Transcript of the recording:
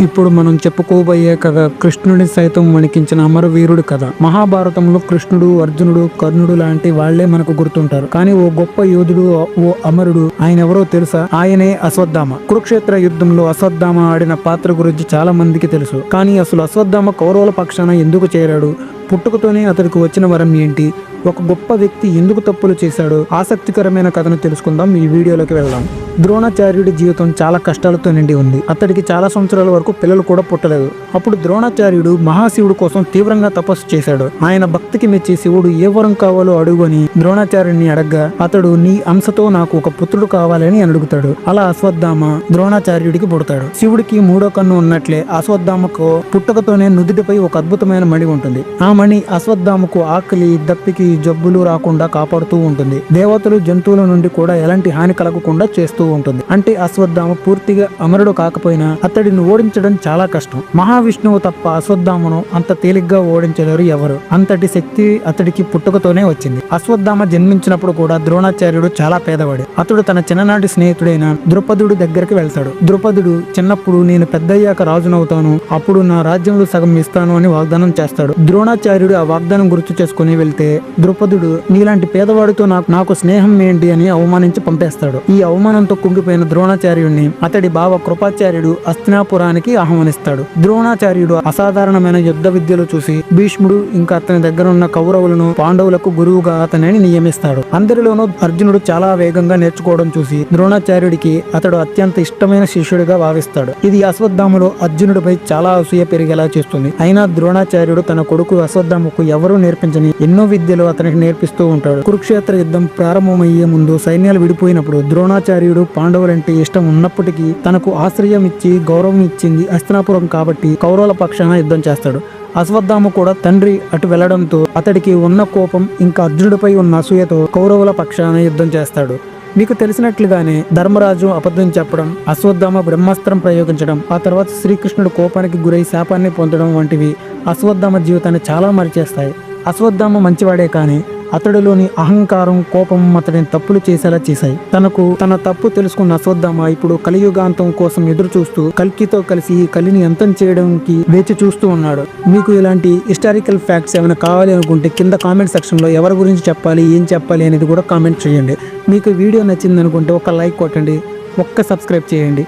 ఇప్పుడు మనం చెప్పుకోబోయే కథ కృష్ణుడి సైతం వణికించిన అమరవీరుడు కథ. మహాభారతంలో కృష్ణుడు అర్జునుడు కర్ణుడు లాంటి వాళ్ళే మనకు గుర్తుంటారు. కానీ ఓ గొప్ప యోధుడు ఓ అమరుడు ఆయన ఎవరో తెలుసా? ఆయనే అశ్వత్థామ. కురుక్షేత్ర యుద్ధంలో అశ్వత్థామ ఆడిన పాత్ర గురించి చాలా మందికి తెలుసు. కానీ అసలు అశ్వత్థామ కౌరవుల పక్షాన ఎందుకు చేరాడు? పుట్టుకతోనే అతడికి వచ్చిన వరం ఏంటి? ఒక గొప్ప వ్యక్తి ఎందుకు తప్పులు చేశాడో? ఆసక్తికరమైన కథను తెలుసుకుందాం. ఈ వీడియోలోకి వెళ్దాం. ద్రోణాచార్యుడి జీవితం చాలా కష్టాలతో నిండి ఉంది. అతడికి చాలా సంవత్సరాల వరకు పిల్లలు కూడా పుట్టలేదు. అప్పుడు ద్రోణాచార్యుడు మహాశివుడు కోసం తీవ్రంగా తపస్సు చేశాడు. ఆయన భక్తికి మెచ్చి శివుడు ఏ వరం కావాలో అడుగుని ద్రోణాచార్యుడిని అడగ్గా అతడు నీ అంశతో నాకు ఒక పుత్రుడు కావాలని అడుగుతాడు. అలా అశ్వత్థామ ద్రోణాచార్యుడికి పుడతాడు. శివుడికి మూడో కన్ను ఉన్నట్లే అశ్వత్థామకు పుట్టకతోనే నుదుటిపై ఒక అద్భుతమైన మణి ఉంటుంది. ఆ మణి అశ్వత్థామకు ఆకలి దప్పికి జబ్బులు రాకుండా కాపాడుతూ ఉంటుంది. దేవతలు జంతువుల నుండి కూడా ఎలాంటి హాని కలగకుండా చేస్తూ ఉంటుంది. అంటే అశ్వత్థామ పూర్తిగా అమరుడు కాకపోయినా అతడిని ఓడించడం చాలా కష్టం. మహావిష్ణువు తప్ప అశ్వత్థామను అంత తేలిగ్గా ఓడించలేరు ఎవరు. అంతటి శక్తి అతడికి పుట్టుకతోనే వచ్చింది. అశ్వత్థామ జన్మించినప్పుడు కూడా ద్రోణాచార్యుడు చాలా పేదవాడు. అతడు తన చిన్ననాటి స్నేహితుడైన ద్రుపదుడు దగ్గరికి వెళ్తాడు. ద్రుపదుడు చిన్నప్పుడు నేను పెద్దయ్యాక రాజునవుతాను. అప్పుడు నా రాజ్యంలో సగం ఇస్తాను అని వాగ్దానం చేస్తాడు. ద్రోణాచార్యుడు ఆ వాగ్దానం గుర్తు చేసుకుని వెళ్తే ద్రుపదుడు నీలాంటి పేదవాడితో నాకు నాకు స్నేహం ఏంటి అని అవమానించి పంపేస్తాడు. ఈ అవమానంతో కుంగిపోయిన ద్రోణాచార్యుడిని అతడి బావ కృపాచార్యుడు అస్తినాపురానికి ఆహ్వానిస్తాడు. ద్రోణాచార్యుడు అసాధారణమైన యుద్ధ విద్యలు చూసి భీష్ముడు ఇంకా అతని దగ్గర ఉన్న కౌరవులను పాండవులకు గురువుగా అతనిని నియమిస్తాడు. అందరిలోనూ అర్జునుడు చాలా వేగంగా నేర్చుకోవడం చూసి ద్రోణాచార్యుడికి అతడు అత్యంత ఇష్టమైన శిష్యుడిగా భావిస్తాడు. ఇది అశ్వత్థాములో అర్జునుడిపై చాలా అసూయ పెరిగేలా చేస్తుంది. అయినా ద్రోణాచార్యుడు తన కొడుకు అశ్వత్థాముకు ఎవరూ నేర్పించని ఎన్నో విద్యలు అతనికి నేర్పిస్తూ ఉంటాడు. కురుక్షేత్ర యుద్ధం ప్రారంభమయ్యే ముందు సైన్యాలు విడిపోయినప్పుడు ద్రోణాచార్యుడు పాండవులంటే ఇష్టం ఉన్నప్పటికీ తనకు ఆశ్రయం ఇచ్చి గౌరవం ఇచ్చింది హస్తినాపురం కాబట్టి కౌరవుల పక్షాన యుద్ధం చేస్తాడు. అశ్వత్థామ కూడా తండ్రి అటు వెళ్ళడంతో అతడికి ఉన్న కోపం ఇంకా అర్జునుడిపై ఉన్న అసూయతో కౌరవుల పక్షాన యుద్ధం చేస్తాడు. మీకు తెలిసినట్లుగానే ధర్మరాజు అబద్ధం చెప్పడం అశ్వత్థామ బ్రహ్మాస్త్రం ప్రయోగించడం ఆ తర్వాత శ్రీకృష్ణుడు కోపానికి గురై శాపాన్ని పొందడం వంటివి అశ్వత్థామ జీవితాన్ని చాలా మరిచేస్తాయి. అశ్వత్థామ మంచివాడే కానీ అతడిలోని అహంకారం కోపం అతడిని తప్పులు చేసేలా చేశాయి. తనకు తన తప్పు తెలుసుకున్న అశ్వత్థామ ఇప్పుడు కలియుగాంతం కోసం ఎదురు చూస్తూ కల్కితో కలిసి ఈ కలిని అంతం చేయడానికి వేచి చూస్తూ ఉన్నాడు. మీకు ఇలాంటి హిస్టారికల్ ఫ్యాక్ట్స్ ఏమైనా కావాలి అనుకుంటే కింద కామెంట్ సెక్షన్లో ఎవరి గురించి చెప్పాలి ఏం చెప్పాలి అనేది కూడా కామెంట్ చేయండి. మీకు వీడియో నచ్చింది అనుకుంటే ఒక లైక్ కొట్టండి ఒక్క సబ్స్క్రైబ్ చేయండి.